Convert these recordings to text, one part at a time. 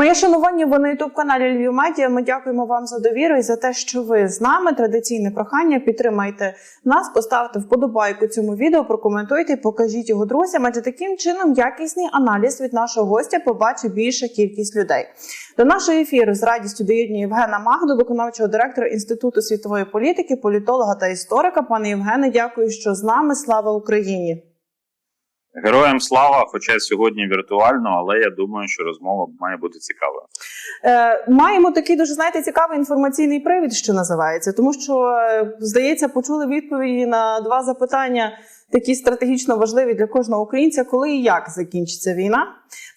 Моє шанування, ви на ютуб каналі Львів Медіа. Ми дякуємо вам за довіру і за те, що ви з нами. Традиційне прохання. Підтримайте нас, поставте вподобайку цьому відео, прокоментуйте, покажіть його друзям. Адже таким чином якісний аналіз від нашого гостя побачить більша кількість людей. До нашого ефіру з радістю доєднує Євгена Магду, виконавчого директора Інституту світової політики, політолога та історика. Пане Євгене, дякую, що з нами. Слава Україні! Героям слава, хоча сьогодні віртуально, але я думаю, що розмова має бути цікавою. Е, маємо такий дуже знаєте цікавий інформаційний привід, що називається, тому що е, здається, почули відповіді на два запитання, такі стратегічно важливі для кожного українця, коли і як закінчиться війна.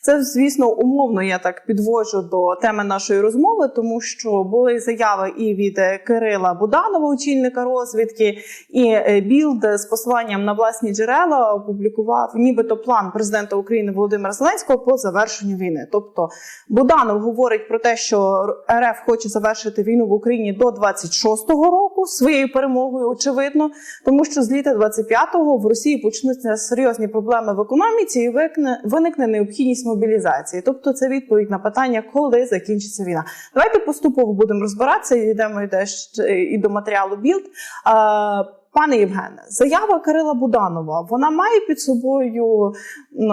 Це, звісно, умовно я так підводжу до теми нашої розмови, тому що були заяви і від е, Кирила Буданова, очільника розвідки, і е, Білд з посиланням на власні джерела опублікував нібито план президента України Володимира Зеленського по завершенню війни. Тобто Буданов говорить про те, що РФ хоче завершити війну в Україні до 26-го року своєю перемогою, очевидно, тому що з літа 25-го в Росії почнуться серйозні проблеми в економіці і виникне необхідність мобілізації. Тобто, це відповідь на питання, коли закінчиться війна. Давайте поступово будемо розбиратися йдемо і до матеріалу Білд. Пане Євгене, заява Кирила Буданова вона має під собою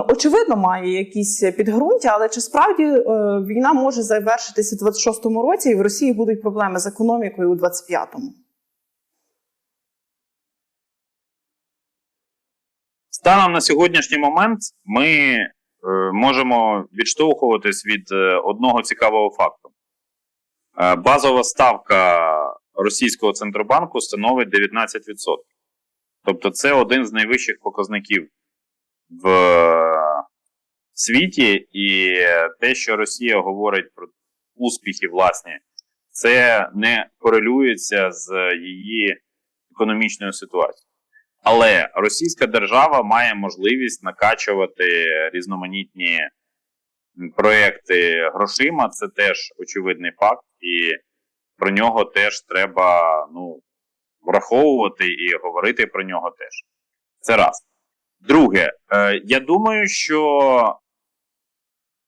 очевидно має якісь підґрунтя, але чи справді е, війна може завершитися в 26-му році, і в Росії будуть проблеми з економікою у 25-му? Станом на сьогоднішній момент ми можемо відштовхуватись від е, одного цікавого факту. Е, базова ставка російського центробанку становить 19%. Тобто, це один з найвищих показників в е, світі, і те, що Росія говорить про успіхи власні, це не корелюється з її економічною ситуацією. Але Російська держава має можливість накачувати різноманітні проекти грошима. Це теж очевидний факт, і про нього теж треба ну, враховувати і говорити про нього теж. Це раз. Друге, е, я думаю, що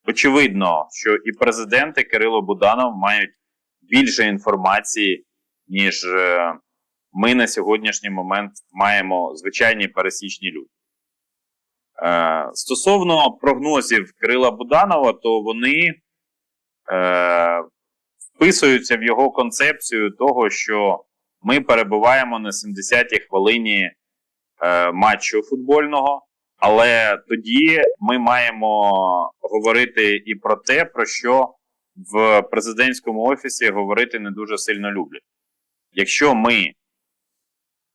очевидно, що і президент, і Кирило Буданов мають більше інформації, ніж. Ми на сьогоднішній момент маємо звичайні пересічні люди. Е, стосовно прогнозів Кирила Буданова, то вони е, вписуються в його концепцію того, що ми перебуваємо на 70-й хвилині е, матчу футбольного, але тоді ми маємо говорити і про те, про що в президентському офісі говорити не дуже сильно люблять. Якщо ми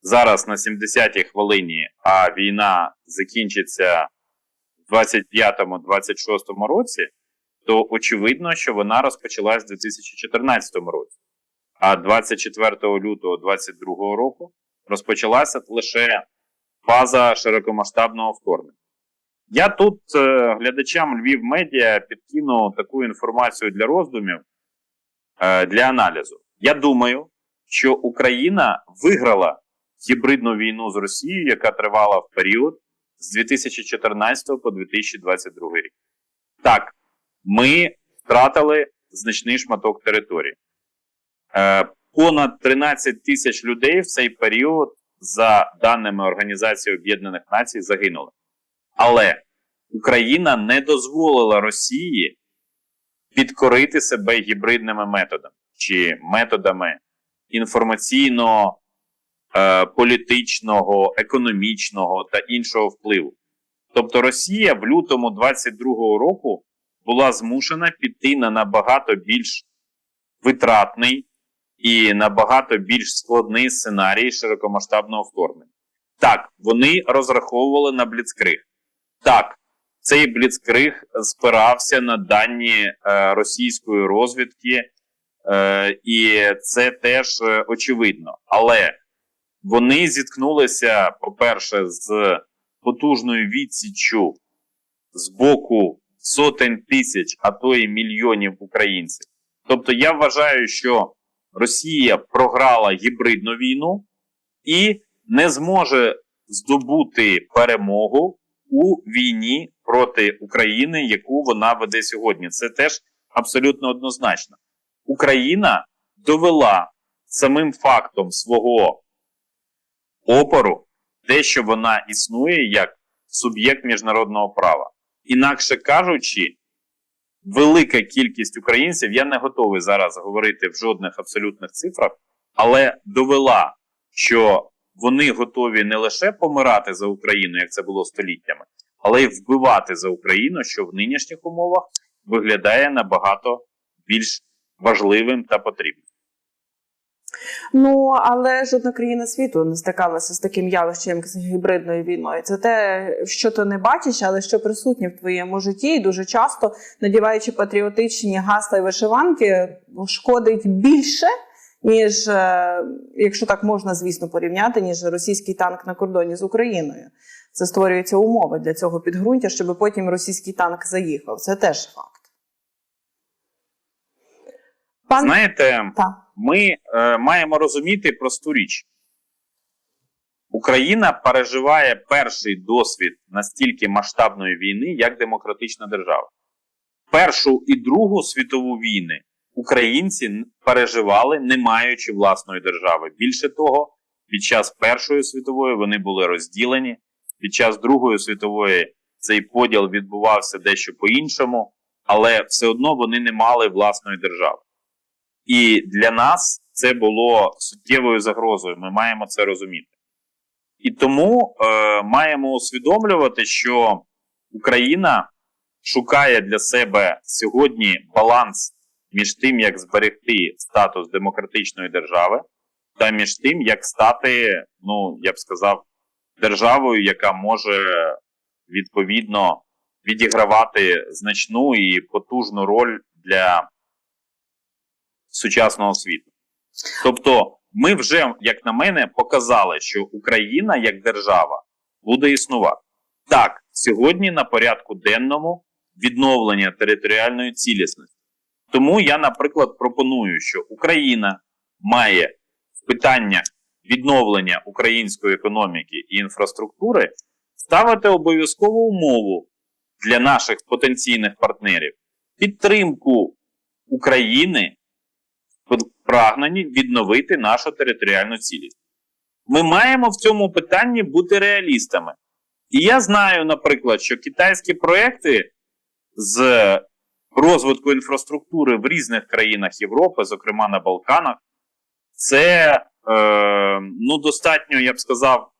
зараз на 70-й хвилині, а війна закінчиться в 25-26 році, то очевидно, що вона розпочалась в 2014 році. А 24 лютого 2022 року розпочалася лише фаза широкомасштабного вторгнення. Я тут е, глядачам Львів Медіа підкину таку інформацію для роздумів, е, для аналізу. Я думаю, що Україна виграла гібридну війну з Росією, яка тривала в період з 2014 по 2022 рік. Так, ми втратили значний шматок території. Е, понад 13 тисяч людей в цей період, за даними Організації Об'єднаних Націй, загинули. Але Україна не дозволила Росії підкорити себе гібридними методами чи методами інформаційно політичного, економічного та іншого впливу. Тобто Росія в лютому 22-го року була змушена піти на набагато більш витратний і набагато більш складний сценарій широкомасштабного вторгнення. Так, вони розраховували на бліцкриг. Так, цей бліцкриг спирався на дані е, російської розвідки, е, і це теж е, очевидно. Але вони зіткнулися, по-перше, з потужною відсіччю з боку сотень тисяч, а то й мільйонів українців. Тобто, я вважаю, що Росія програла гібридну війну і не зможе здобути перемогу у війні проти України, яку вона веде сьогодні. Це теж абсолютно однозначна. Україна довела самим фактом свого опору те, що вона існує як суб'єкт міжнародного права. Інакше кажучи, велика кількість українців, я не готовий зараз говорити в жодних абсолютних цифрах, але довела, що вони готові не лише помирати за Україну, як це було століттями, але й вбивати за Україну, що в нинішніх умовах виглядає набагато більш важливим та потрібним. Ну але жодна країна світу не стикалася з таким явищем, як з гібридною війною. Це те, що ти не бачиш, але що присутнє в твоєму житті, і дуже часто, надіваючи патріотичні гасла і вишиванки, шкодить більше. Ніж е, якщо так можна, звісно, порівняти, ніж російський танк на кордоні з Україною. Це створюються умови для цього підґрунтя, щоб потім російський танк заїхав. Це теж факт. Пан Знаєте, та. Ми е, маємо розуміти просту річ. Україна переживає перший досвід настільки масштабної війни, як демократична держава. Першу і Другу світову війни українці переживали, не маючи власної держави. Більше того, під час Першої світової вони були розділені, під час Другої світової цей поділ відбувався дещо по-іншому, але все одно вони не мали власної держави. І для нас це було суттєвою загрозою. Ми маємо це розуміти. І тому е, маємо усвідомлювати, що Україна шукає для себе сьогодні баланс між тим, як зберегти статус демократичної держави, та між тим, як стати, ну я б сказав, державою, яка може відповідно відігравати значну і потужну роль для сучасного світу. Тобто, ми вже, як на мене, показали, що Україна як держава буде існувати. Так, сьогодні на порядку денному відновлення територіальної цілісності. Тому я, наприклад, пропоную, що Україна має в питаннях відновлення української економіки і інфраструктури ставити обов'язкову умову для наших потенційних партнерів підтримку України прагненні відновити нашу територіальну цілість. Ми маємо в цьому питанні бути реалістами. І я знаю, наприклад, що китайські проекти з розвитку інфраструктури в різних країнах Європи, зокрема на Балканах, це е, ну, достатньо, я б сказав,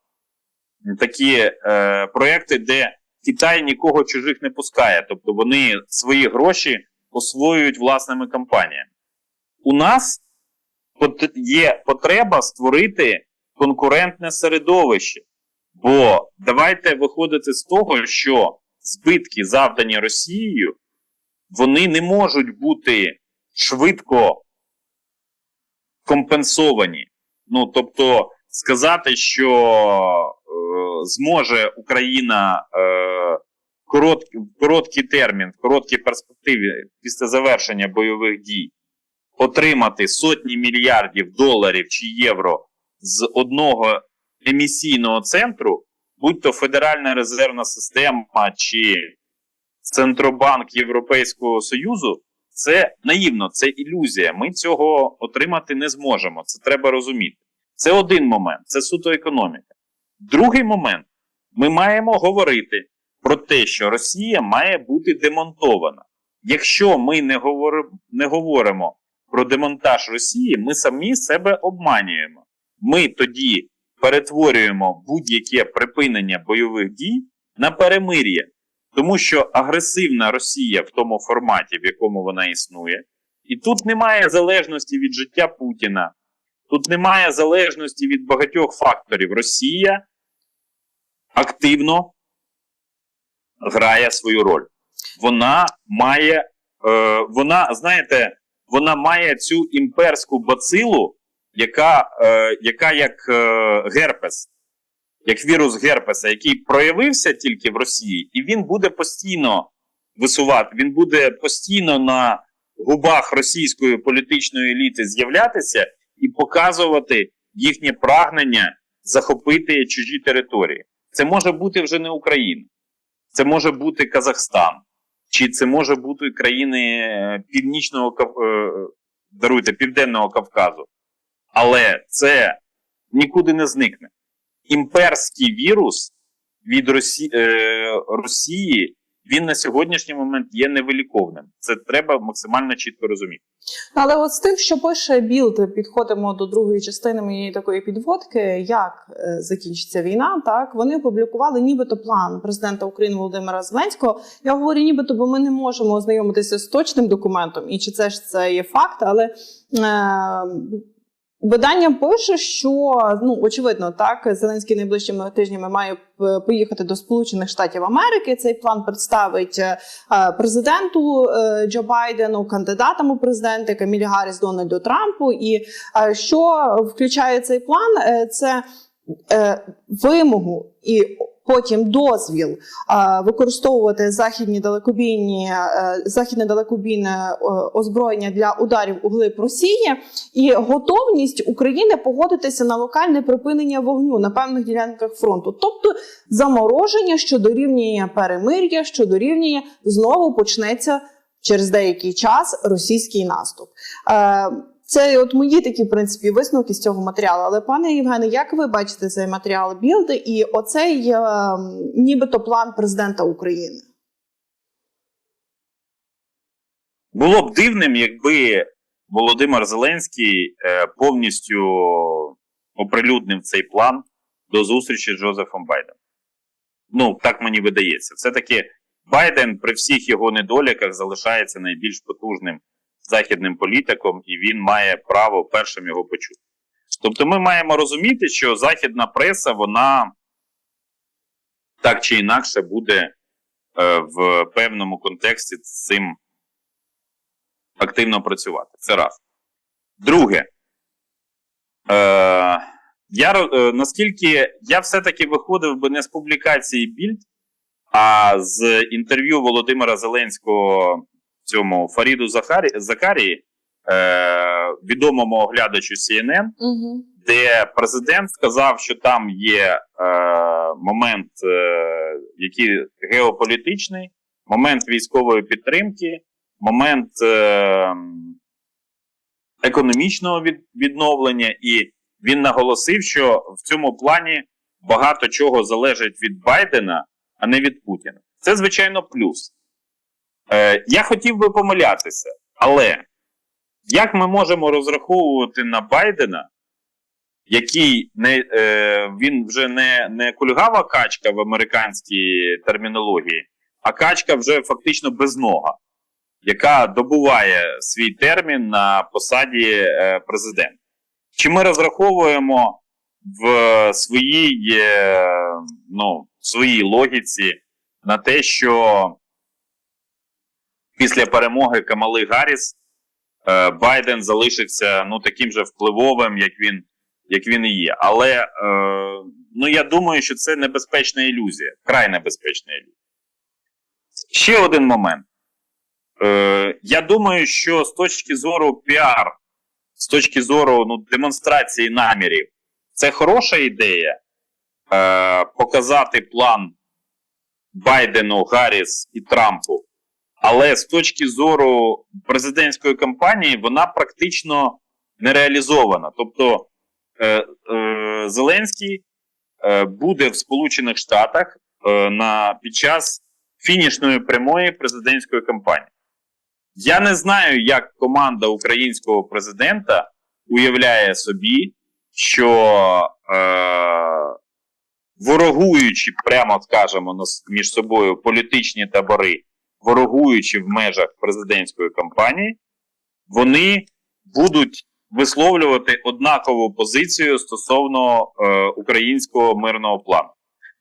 такі е, проекти, де Китай нікого чужих не пускає. Тобто вони свої гроші освоюють власними компаніями. У нас є потреба створити конкурентне середовище. Бо давайте виходити з того, що збитки, завдані Росією, вони не можуть бути швидко компенсовані. Ну, тобто, сказати, що е, зможе Україна е, коротк- в короткий термін, в короткій перспективі після завершення бойових дій отримати сотні мільярдів доларів чи євро з одного емісійного центру, будь то Федеральна резервна система чи Центробанк Європейського Союзу, це наївно, це ілюзія. Ми цього отримати не зможемо. Це треба розуміти. Це один момент, це суто економіка. Другий момент, ми маємо говорити про те, що Росія має бути демонтована. Якщо ми не говоримо, не говоримо про демонтаж Росії, ми самі себе обманюємо. Ми тоді перетворюємо будь-яке припинення бойових дій на перемир'я. Тому що агресивна Росія в тому форматі, в якому вона існує, і тут немає залежності від життя Путіна, тут немає залежності від багатьох факторів. Росія активно грає свою роль. Вона має, е, вона, знаєте, вона має цю імперську бацилу, яка, е, яка як е, герпес, як вірус герпеса, який проявився тільки в Росії, і він буде постійно висувати, він буде постійно на губах російської політичної еліти з'являтися і показувати їхнє прагнення захопити чужі території. Це може бути вже не Україна, це може бути Казахстан, чи це може бути країни е, Північного е, даруйте, Південного Кавказу. Але це нікуди не зникне. Імперський вірус від е, Росії він на сьогоднішній момент є невиліковним. Це треба максимально чітко розуміти. Але от з тим, що пише Білд, підходимо до другої частини моєї такої підводки, як е, закінчиться війна. Так вони опублікували нібито план президента України Володимира Зеленського. Я говорю, нібито, бо ми не можемо ознайомитися з точним документом, і чи це ж це є факт, але е, видання пише, що ну очевидно, так Зеленський найближчими тижнями має поїхати до Сполучених Штатів Америки. Цей план представить е, е, президенту е, Джо Байдену, кандидатам у президенти Камілі Гарріс, Дональду Трампу. І е, що включає цей план? Е, Це е, вимогу і потім дозвіл е, використовувати західні далекобійні е, західне далекобійне е, озброєння для ударів у глиб Росії і готовність України погодитися на локальне припинення вогню на певних ділянках фронту, тобто замороження, що дорівнює перемир'я, що дорівнює знову почнеться через деякий час російський наступ. Це от мої такі в принципі висновки з цього матеріалу. Але пане Євгене, як ви бачите цей матеріал білди і оцей е, нібито план президента України? Було б дивним, якби Володимир Зеленський е, повністю оприлюднив цей план до зустрічі з Джозефом Байденом. Ну, так мені видається. Все-таки Байден при всіх його недоліках залишається найбільш потужним західним політиком, і він має право першим його почути. Тобто, ми маємо розуміти, що західна преса, вона так чи інакше буде е, в певному контексті з цим активно працювати. Це раз. Друге, е, я, е, наскільки я все-таки виходив би не з публікації Більд, а з інтерв'ю Володимира Зеленського цьому Фаріду Захарі, Закарії, е, відомому оглядачу CNN, Угу. де президент сказав, що там є е, момент, е, який геополітичний, момент військової підтримки, момент е, економічного від, відновлення, і він наголосив, що в цьому плані багато чого залежить від Байдена, а не від Путіна. Це, звичайно, плюс. Е, я хотів би помилятися, але як ми можемо розраховувати на Байдена, який не, е, він вже не, не кульгава качка в американській термінології, а качка вже фактично безнога, яка добуває свій термін на посаді е, президента. Чи ми розраховуємо в своїй, е, ну, своїй логіці на те, що після перемоги Камали Гарріс е, Байден залишився ну, таким же впливовим, як він, як він і є. Але е, ну, я думаю, що це небезпечна ілюзія, край небезпечна ілюзія. Ще один момент. Е, я думаю, що з точки зору піар, з точки зору ну, демонстрації намірів, це хороша ідея показати план Байдену, Гарріс і Трампу. Але з точки зору президентської кампанії вона практично не реалізована. Тобто е, е, Зеленський е, буде в Сполучених Штатах під час фінішної прямої президентської кампанії. Я не знаю, як команда українського президента уявляє собі, що ворогуючи, прямо скажемо, між собою політичні табори, ворогуючи в межах президентської кампанії, вони будуть висловлювати однакову позицію стосовно е, українського мирного плану.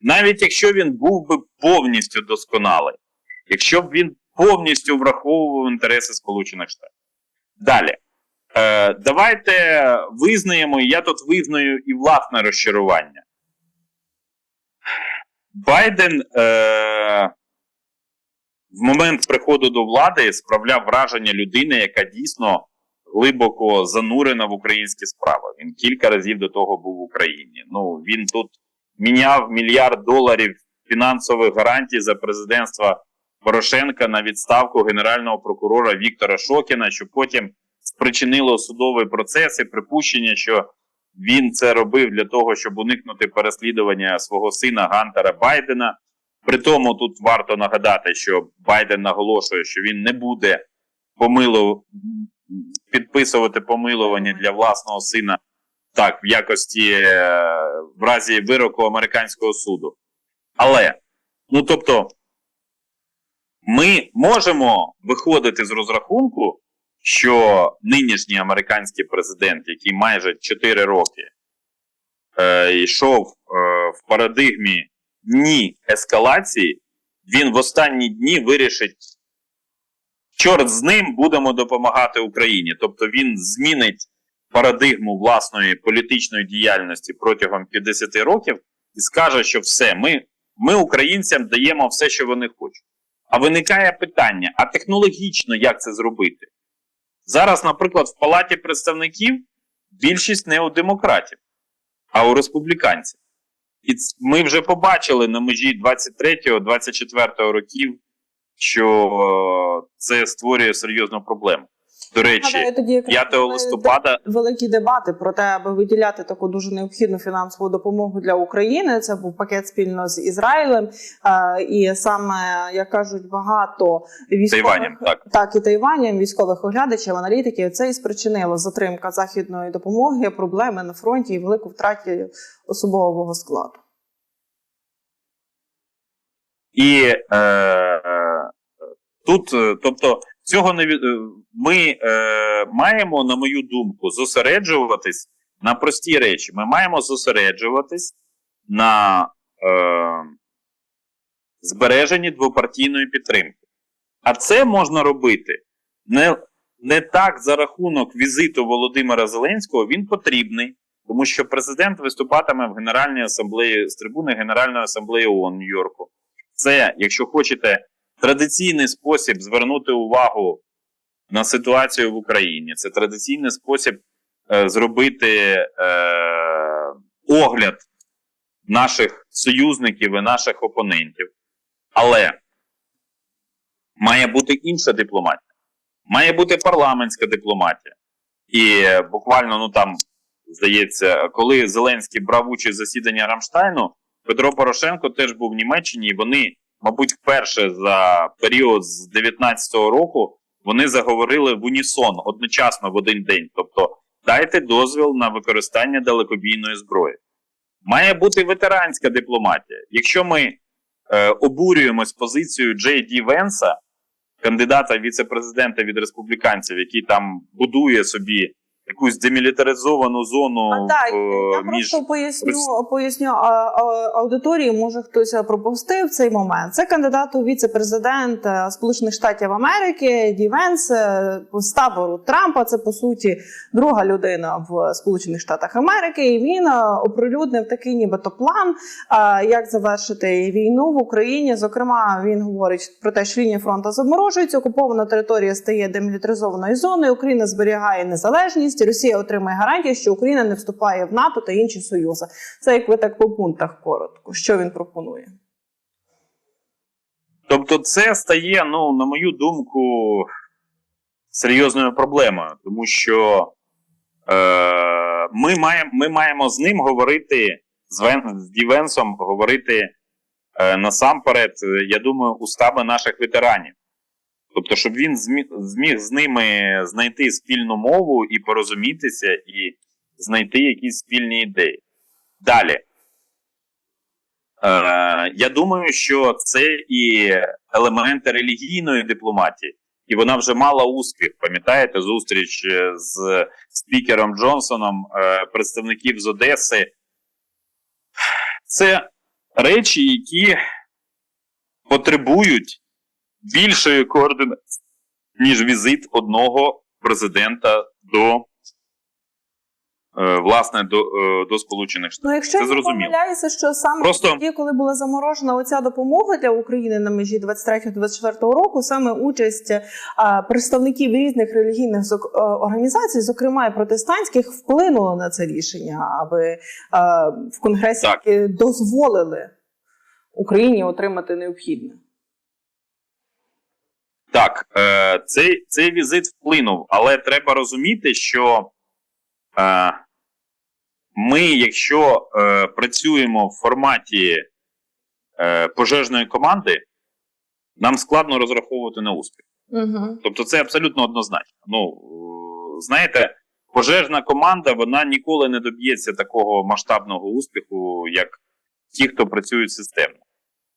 Навіть якщо він був би повністю досконалий, якщо б він повністю враховував інтереси Сполучених Штатів. Далі. Е, давайте визнаємо, і я тут визнаю і власне розчарування. Байден е, в момент приходу до влади справляв враження людини, яка дійсно глибоко занурена в українські справи. Він кілька разів до того був в Україні. Ну, він тут міняв мільярд доларів фінансових гарантій за президентства Порошенка на відставку генерального прокурора Віктора Шокіна, що потім спричинило судовий процес і припущення, що він це робив для того, щоб уникнути переслідування свого сина Гантера Байдена. При тому тут варто нагадати, що Байден наголошує, що він не буде помилу... підписувати помилування для власного сина так, в якості е, в разі вироку американського суду. Але, ну тобто, ми можемо виходити з розрахунку, що нинішній американський президент, який майже 4 роки е, йшов е, в парадигмі ні ескалації, він в останні дні вирішить, чорт з ним будемо допомагати Україні. Тобто він змінить парадигму власної політичної діяльності протягом 50 років і скаже, що все, ми, ми українцям даємо все, що вони хочуть. А виникає питання: а технологічно як це зробити? Зараз, наприклад, в Палаті представників більшість не у демократів, а у республіканців. І ми вже побачили на межі 23-24 років, що е, це створює серйозну проблему. До речі, тоді якраз 5 листопада великі дебати про те, аби виділяти таку дуже необхідну фінансову допомогу для України. Це був пакет спільно з Ізраїлем, і саме як кажуть, багато військових Тайванем, так. так і Тайванем, військових оглядачів, аналітиків. Це і спричинило затримка західної допомоги, проблеми на фронті і велику втраті особового складу. І е, е, тут, е, тобто, цього не від- е, ми е, маємо, на мою думку, зосереджуватись на прості речі. Ми маємо зосереджуватись на е, збереженні двопартійної підтримки. А це можна робити не, не так за рахунок візиту Володимира Зеленського. Він потрібний, тому що президент виступатиме в Генеральній асамблеї з трибуни Генеральної асамблеї ООН Нью-Йорку. Це, якщо хочете, традиційний спосіб звернути увагу на ситуацію в Україні. Це традиційний спосіб е, зробити е, огляд наших союзників і наших опонентів. Але має бути інша дипломатія. Має бути парламентська дипломатія. І е, буквально, ну там, здається, коли Зеленський брав участь в засіданні Рамштайну, Петро Порошенко теж був в Німеччині, і вони, мабуть, вперше за період з 19-го року вони заговорили в унісон одночасно в один день. Тобто, дайте дозвіл на використання далекобійної зброї. Має бути ветеранська дипломатія. Якщо ми е, обурюємось позицією Джей Ді Венса, кандидата віце-президента від республіканців, який там будує собі якусь демілітаризовану зону А так, в, я між просто поясню, поясню а, а, аудиторії, може хтось пропустив цей момент. Це кандидат у віце-президент е, Сполучених Штатів Америки Ді Венс е, з табору Трампа. Це по суті друга людина в Сполучених Штатах Америки. І він е, оприлюднив такий, нібито план, е, як завершити війну в Україні. Зокрема, він говорить про те, що лінія фронту заморожується, окупована територія стає демілітаризованою зоною. Україна зберігає незалежність. Росія отримає гарантії, що Україна не вступає в НАТО та інші союзи. Це як ви так по пунктах коротко. Що він пропонує? Тобто, це стає, ну, на мою думку, серйозною проблемою, тому що е, ми, маємо, ми маємо з ним говорити, з, Вен, з Дівенсом говорити е, насамперед, я думаю, устами наших ветеранів. Тобто, щоб він зміг, з ними знайти спільну мову і порозумітися, і знайти якісь спільні ідеї. Далі. Е, я думаю, що це і елементи релігійної дипломатії, і вона вже мала успіх. Пам'ятаєте, зустріч е, з спікером Джонсоном, е, представників з Одеси. Це речі, які потребують більшої координації, ніж візит одного президента до. е, Власне, до, е, до Сполучених Штатів. Ну, якщо Це я помиляюся, що саме Просто- тоді, коли була заморожена оця допомога для України на межі 23-24 року, саме участь а, представників різних релігійних зок- е, організацій, зокрема і протестантських, вплинула на це рішення, аби а, в конгресі Так. дозволили Україні отримати необхідне. Так, е, цей, цей візит вплинув, але треба розуміти, що е, ми, якщо е, працюємо в форматі е, пожежної команди, нам складно розраховувати на успіх. Угу. Тобто це абсолютно однозначно. Ну, знаєте, пожежна команда вона ніколи не доб'ється такого масштабного успіху, як ті, хто працюють системно.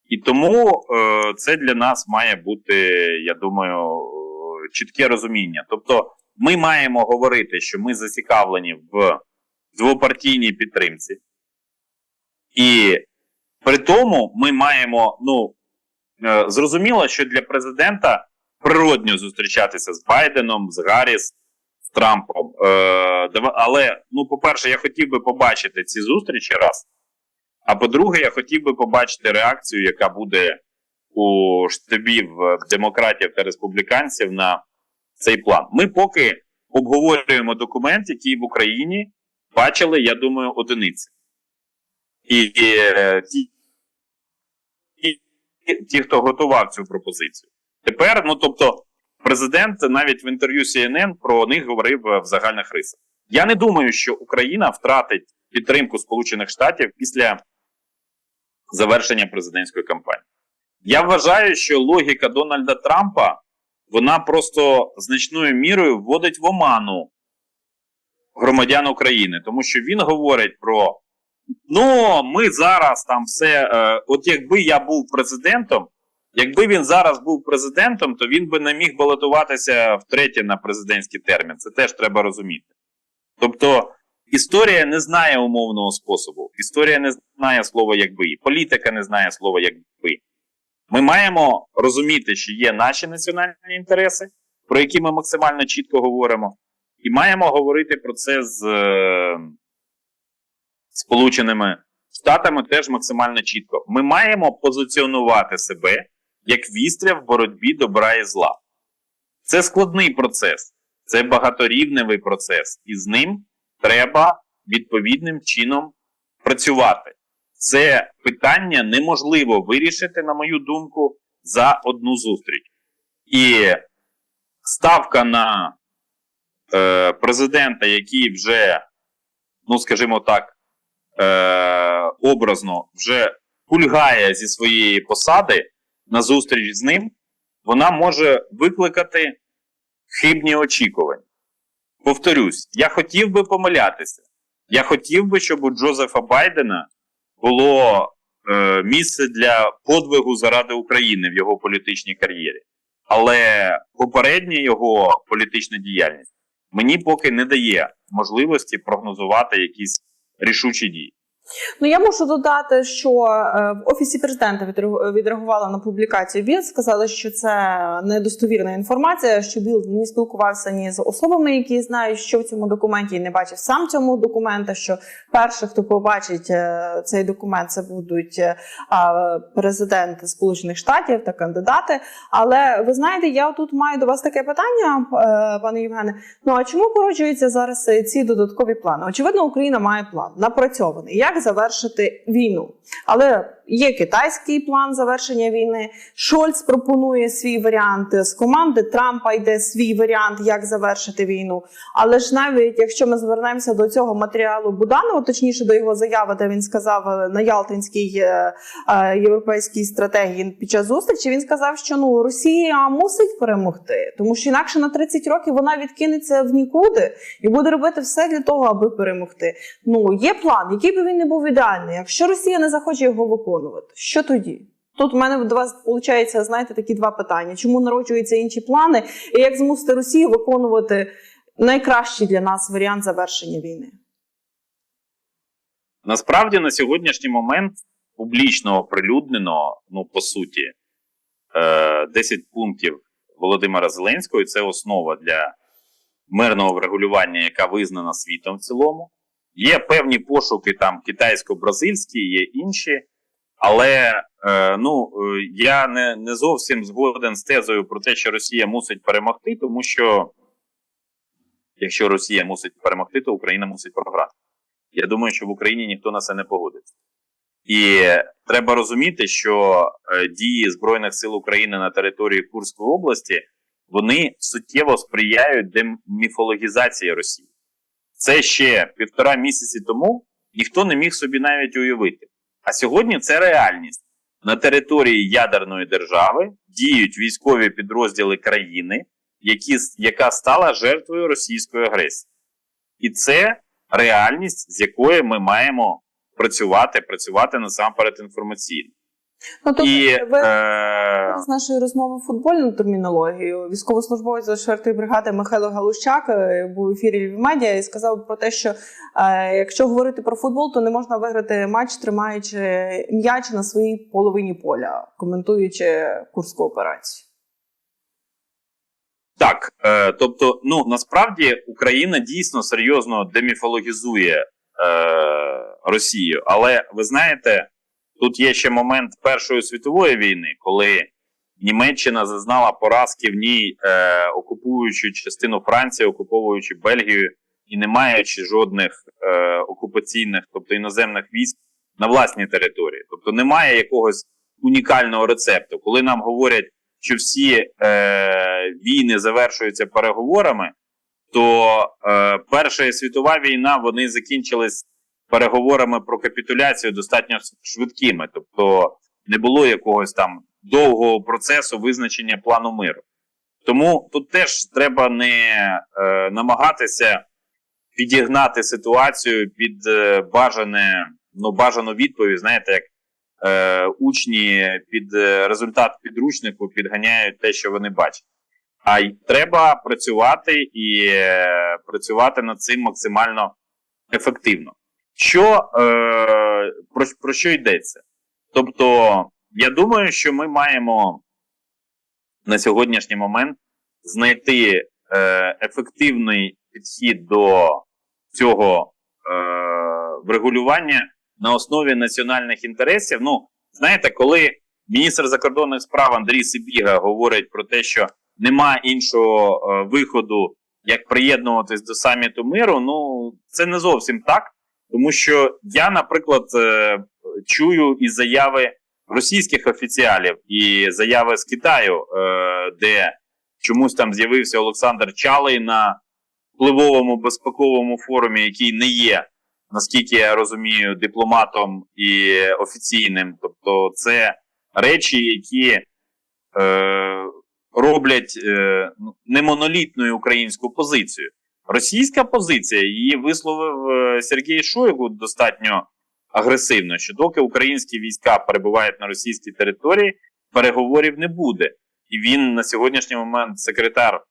І тому е, це для нас має бути, я думаю, е, чітке розуміння. Тобто, ми маємо говорити, що ми зацікавлені в двопартійній підтримці, і при тому ми маємо, ну, е, зрозуміло, що для президента природньо зустрічатися з Байденом, з Гарріс, з Трампом. Але, ну, по-перше, я хотів би побачити ці зустрічі раз. А по-друге, я хотів би побачити реакцію, яка буде у штабів демократів та республіканців на цей план. Ми поки обговорюємо документ, який в Україні бачили, я думаю, одиниці. І, і ті, ті, ті, хто готував цю пропозицію. Тепер, ну тобто, президент навіть в інтерв'ю CNN про них говорив е, в загальних рисах. Я не думаю, що Україна втратить підтримку Сполучених Штатів після завершення президентської кампанії. Я вважаю, що логіка Дональда Трампа вона просто значною мірою вводить в оману громадян України, тому що він говорить про ну, ми зараз там все. Е, от якби я був президентом, якби він зараз був президентом, то він би не міг балотуватися втретє на президентський термін. Це теж треба розуміти. Тобто, історія не знає умовного способу, історія не знає слова якби, політика не знає слова якби. Ми маємо розуміти, що є наші національні інтереси, про які ми максимально чітко говоримо, і маємо говорити про це з е, Сполученими Штатами теж максимально чітко. Ми маємо позиціонувати себе як вістря в боротьбі добра і зла. Це складний процес, це багаторівневий процес, і з ним треба відповідним чином працювати. Це питання неможливо вирішити, на мою думку, за одну зустріч. І ставка на е, президента, який вже, ну скажімо так, е, образно вже пульгає зі своєї посади на зустріч з ним, вона може викликати хибні очікування. Повторюсь, я хотів би помилятися. Я хотів би, щоб у Джозефа Байдена було е, місце для подвигу заради України в його політичній кар'єрі. Але попередня його політична діяльність мені поки не дає можливості прогнозувати якісь рішучі дії. Ну я можу додати, що е, в офісі президента відреагу- відреагували на публікацію Білд, сказали, що це недостовірна інформація. Що Білд не спілкувався ні з особами, які знають, що в цьому документі, і не бачив сам цьому документа. Що перше, хто побачить е, цей документ, це будуть е, а, президенти Сполучених Штатів та кандидати. Але ви знаєте, я тут маю до вас таке питання, пане Євгене. Ну а чому породжуються зараз ці додаткові плани? Очевидно, Україна має план напрацьований, як завершити війну. Але є китайський план завершення війни. Шольц пропонує свій варіант з команди Трампа йде свій варіант, як завершити війну. Але ж навіть якщо ми звернемося до цього матеріалу Буданова, точніше до його заяви, де він сказав е, на Ялтинській е, е, європейській стратегії під час зустрічі, він сказав, що ну Росія мусить перемогти, тому що інакше на 30 років вона відкинеться в нікуди і буде робити все для того, аби перемогти. Ну є план, який би він не був ідеальний. Якщо Росія не захоче його виконувати, що тоді? Тут у мене до вас виходить, знаєте, такі два питання: чому народжуються інші плани, і як змусити Росію виконувати найкращий для нас варіант завершення війни? Насправді на сьогоднішній момент публічно оприлюднено, ну по суті, е, 10 пунктів Володимира Зеленського, і це основа для мирного врегулювання, яка визнана світом в цілому. Є певні пошуки там китайсько-бразильські, є інші, але е, ну, е, я не, не зовсім згоден з тезою про те, що Росія мусить перемогти, тому що якщо Росія мусить перемогти, то Україна мусить програти. Я думаю, що в Україні ніхто на це не погодиться. І треба розуміти, що е, дії Збройних сил України на території Курської області вони суттєво сприяють деміфологізації Росії. Це ще півтора місяці тому ніхто не міг собі навіть уявити. А сьогодні це реальність. На території ядерної держави діють військові підрозділи країни, які, яка стала жертвою російської агресії. І це реальність, з якою ми маємо працювати, працювати насамперед інформаційно. Ну, тобто, І ви е, з нашої розмови футбольну термінологію. Військовослужбовець 4-ї бригади Михайло Галущак е, був в ефірі Львів Медіа і сказав про те, що е, якщо говорити про футбол, то не можна виграти матч, тримаючи м'яч на своїй половині поля, коментуючи курську операцію. Так, е, тобто, ну насправді Україна дійсно серйозно деміфологізує е, Росію. Але ви знаєте, тут є ще момент Першої світової війни, коли Німеччина зазнала поразки в ній, е, окупуючи частину Франції, окуповуючи Бельгію і не маючи жодних е, окупаційних, тобто іноземних військ на власній території. Тобто немає якогось унікального рецепту. Коли нам говорять, що всі е, війни завершуються переговорами, то е, Перша світова війна вони закінчились переговорами про капітуляцію достатньо швидкими. Тобто не було якогось там довгого процесу визначення плану миру. Тому тут теж треба не е, намагатися підігнати ситуацію під е, бажане, ну, бажану відповідь, знаєте, як е, учні під е, результат підручнику підганяють те, що вони бачать. А й треба працювати і е, працювати над цим максимально ефективно. Що, е, про, про що йдеться? Тобто, я думаю, що ми маємо на сьогоднішній момент знайти е, ефективний підхід до цього е, врегулювання на основі національних інтересів. Ну, знаєте, коли міністр закордонних справ Андрій Сибіга говорить про те, що нема іншого е, виходу, як приєднуватись до саміту миру, ну це не зовсім так. Тому що я, наприклад, е, чую і заяви російських офіціалів, і заяви з Китаю, е, де чомусь там з'явився Олександр Чалий на впливовому безпековому форумі, який не є, наскільки я розумію, дипломатом і офіційним. Тобто, це речі, які е, роблять е, ну, немонолітною українську позицію. Російська позиція її висловив е, Сергій Шойгу достатньо агресивно, що доки українські війська перебувають на російській території, переговорів не буде. І він на сьогоднішній момент секретар е,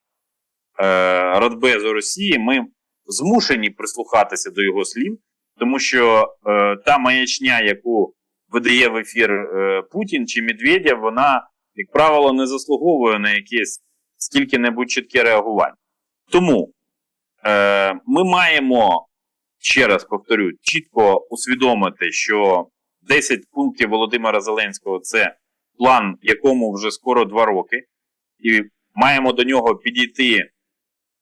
Радбезу Росії. Ми змушені прислухатися до його слів, тому що е, та маячня, яку видає в ефір е, Путін чи Медведєв, вона, як правило, не заслуговує на якесь скільки-небудь чітке реагування. Тому е, ми маємо, ще раз повторю, чітко усвідомити, що 10 пунктів Володимира Зеленського це план, якому вже скоро два роки, і маємо до нього підійти.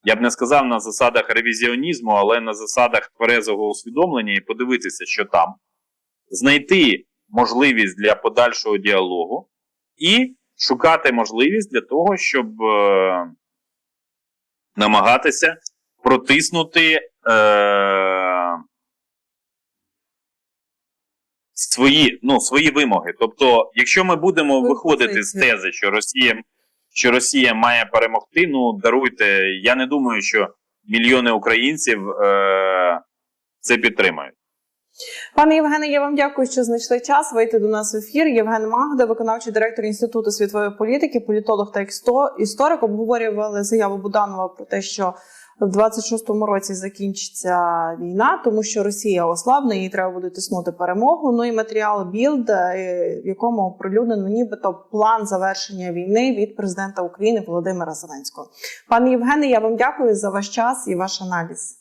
Я б не сказав на засадах ревізіонізму, але на засадах тверезого усвідомлення і подивитися, що там, знайти можливість для подальшого діалогу і шукати можливість для того, щоб е, намагатися протиснути е, свої, ну, свої вимоги. Тобто, якщо ми будемо виходити з тези, що Росія, що Росія має перемогти, ну даруйте, я не думаю, що мільйони українців е, це підтримають. Пане Євгене, я вам дякую, що знайшли час вийти до нас в ефір. Євген Магда, виконавчий директор Інституту світової політики, політолог та історик, обговорювали заяву Буданова про те, що в 26-му році закінчиться війна, тому що Росія ослабне, їй треба буде тиснути перемогу. Ну і матеріал Білд, е, в якому оприлюднено нібито план завершення війни від президента України Володимира Зеленського. Пане Євгене, я вам дякую за ваш час і ваш аналіз.